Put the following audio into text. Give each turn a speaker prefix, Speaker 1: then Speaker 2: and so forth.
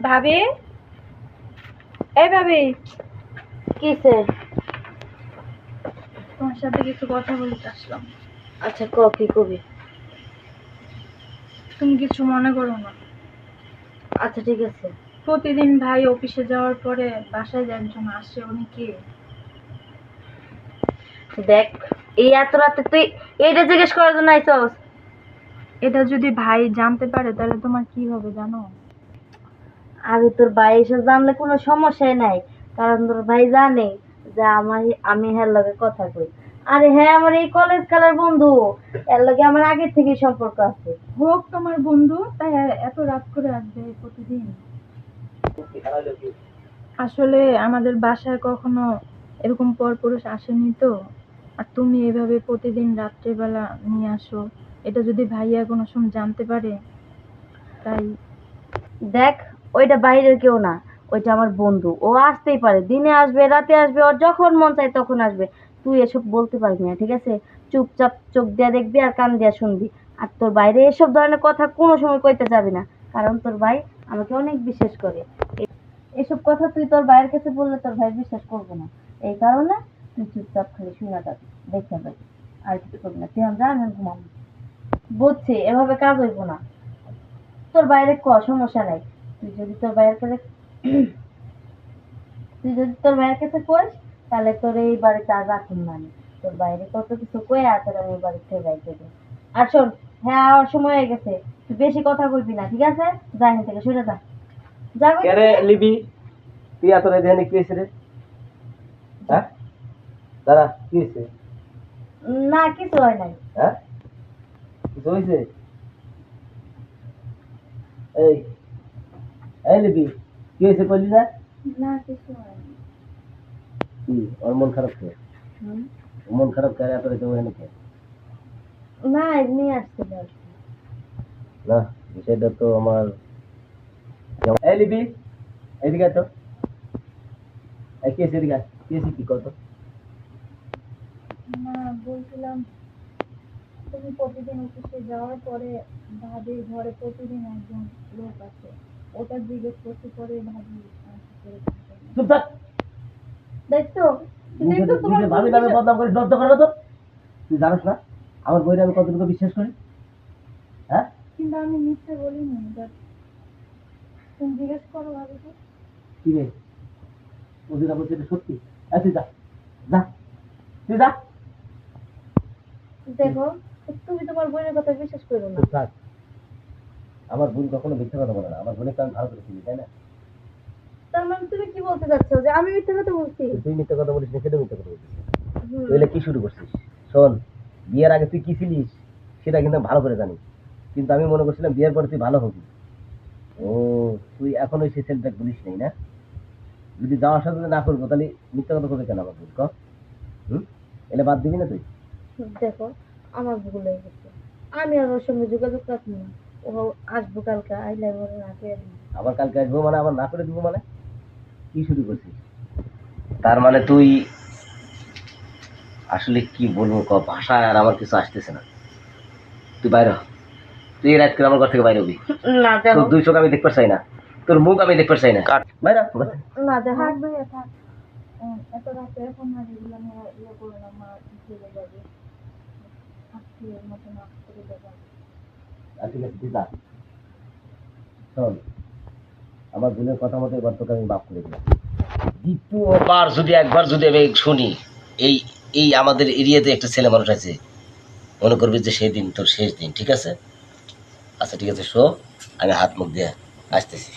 Speaker 1: ভাবি? এই ভাবি।
Speaker 2: কিসে
Speaker 1: তোমার সাথে কিছু কথা বলতে আসলাম।
Speaker 2: আচ্ছা ক কি কবি?
Speaker 1: তুমি কিছু মনে করো না।
Speaker 2: আচ্ছা ঠিক আছে।
Speaker 1: প্রতিদিন ভাই অফিসে যাওয়ার পরে বাসায় যে একজন আসে উনি কে?
Speaker 2: দেখ এই এত রাতে তুই এইটা জিজ্ঞেস করার জন্য আইসস।
Speaker 1: এটা যদি ভাই জানতে পারে তাহলে তোমার কি হবে জানো?
Speaker 2: আরে তোর ভাই এসব জানলে কোনো সমস্যাই নাই। কারণ তোর ভাই জানে যে আমার আমি হ্যার লগে কথা কই। আরে হ্যাঁ আমার এই কলেজ কালের বন্ধু। এর লগে আমার আগে থেকে সম্পর্ক আছে।
Speaker 1: হোক তোমার বন্ধু তাই এত রাত করে আসবে প্রতিদিন। আসলে আমাদের বাসায় কখনো এরকম পরপুরুষ আসেনি তো। আর তুমি এভাবে প্রতিদিন রাত্রেবেলা নিয়ে আসো। এটা যদি ভাইয়া কোনো সময় জানতে পারে তাই
Speaker 2: দেখ ওইটা বাইরের কেউ না, ওইটা আমার বন্ধু। ও আসতেই পারে, দিনে আসবে, রাতে আসবে, ওর যখন মন চায় তখন আসবে। তুই এসব বলতে পারবি না, ঠিক আছে? চুপচাপ চোখ দিয়ে দেখবি আর কান দিয়ে শুনবি। আর তোর বাইরে এসব ধরনের কথা কোনো সময় কইতে যাবি না, কারণ তোর ভাই আমাকে অনেক বিশ্বাস করে। এসব কথা তুই তোর ভাইয়ের কাছে বললে তোর ভাই বিশ্বাস করবে না। এই কারণে তুই চুপচাপ খালি শুনে যাবি দেখে যাবি আর কিছু করবি না, তুই আমরা আমি ঘুমাবো। বুঝছি, এভাবে কাজ হইব না। তোর বাইরে ক সমস্যা নাই। তুই যদি তোর ভাইয়ের কাছে তুই যদি তোর ভাইয়ের কাছে তাহলে তোর এই বাড়িতে আর রাখুন না। তোর বাইরে কত কিছু কয়ে আর তোর আমি এই বাড়ি থেকে যাই দেবো। আর শোন হ্যাঁ আর সময় হয়ে গেছে। তুই বেশি কথা বলবি না ঠিক আছে? যা এখান থেকে সরে যা। যাবি
Speaker 3: কে রে লিবি? তুই এত রে কি হয়েছে রে? হ্যাঁ? দাঁড়া কি হয়েছে?
Speaker 2: না কিছু হয় নাই।
Speaker 3: হ্যাঁ? কিছু হয়েছে? এই এই কি হয়েছে কইলি না?
Speaker 1: না কিছু
Speaker 3: কি? ওর মন খারাপ কে মন খারাপ কে এত রেতে ওখানে কে?
Speaker 2: না এমনি আসছিল
Speaker 3: না। বিষয়টা তো আমার এই এদিকে তো। এই কি হয়েছে এদিকে। কি হয়েছে কি কত
Speaker 1: না বলছিলাম তুমি প্রতিদিন অফিসে যাওয়ার পরে ভাবির ঘরে প্রতিদিন একজন লোক আছে। ওটা জিজ্ঞেস করতে পরে ভাবি।
Speaker 3: চুপ থাক।
Speaker 2: দেখছ? তোমার
Speaker 3: ভাবি নামে বদনাম করিস তো। তুই জানিস না আমার বইটা আমি কতটুকু বিশ্বাস করি? হ্যাঁ?
Speaker 1: কিন্তু আমি মিথ্যে বলিনি বাট তুমি জিজ্ঞেস করো ভাবিকে
Speaker 3: কি রে? এটা সত্যি? এই তুই যা। যা। তুই যা।
Speaker 2: দেখো তুমি তোমার বইয়ের কথা বিশ্বাস করো না।
Speaker 3: আমার বোন কখনো মিথ্যা কথা বলে না। আমার বোনের আমি ভালো করে চিনি তাই না?
Speaker 2: তার মানে তুমি কি বলতে চাচ্ছ? যে আমি মিথ্যে কথা বলছি?
Speaker 3: তুই মিথ্যা কথা বলিস না সেটা মিথ্যা কথা বলছিস? এলে কি শুরু করছিস? শোন বিয়ের আগে তুই কি ছিলিস সেটা কিন্তু ভালো করে জানি। কিন্তু আমি মনে করছিলাম বিয়ের পরে তুই ভালো হবি। ও তুই এখন ওই সেন্টটা বলিস নাই না? যদি যাওয়ার সাথে না করব তাহলে মিথ্যা কথা করবে কেন আমার বোন ক? হুম? এলে বাদ দিবি না তুই?
Speaker 2: দেখো আমার ভুল হয়ে গেছে। আমি আর ওর সঙ্গে যোগাযোগ রাখব না। ও আসব কালকে আইলে ওর রাখে
Speaker 3: আবার কালকে আসব মানে? আবার না করে দিব মানে? কি শুরু করছিস? তার মানে তুই আসলে কি বলব ক? ভাষায় আর আমার কিছু আসতেছে না। তুই বাইরে তুই এই রাত করে আমার ঘর থেকে বাইরে হবি।
Speaker 2: না
Speaker 3: তোর দুই চোখ আমি দেখতে চাই না। তোর মুখ আমি দেখতে চাই না। বাইরে হ,
Speaker 2: না দেখো।
Speaker 1: এত রাতে এখন আমি ইয়ে না মা চলে যাবে। মতো মাফ করে দেবো
Speaker 3: যা শোন, আমার বোনের কথা মতো এবার তোকে আমি মাফ করে দিলাম। দ্বিতীয়বার যদি একবার যদি আমি শুনি, এই এই আমাদের এরিয়াতে একটা ছেলে মানুষ আছে, মনে করবি যে সেই দিন তোর শেষ দিন, ঠিক আছে? আচ্ছা ঠিক আছে শো আমি হাত মুখ দিয়ে আসতেছি।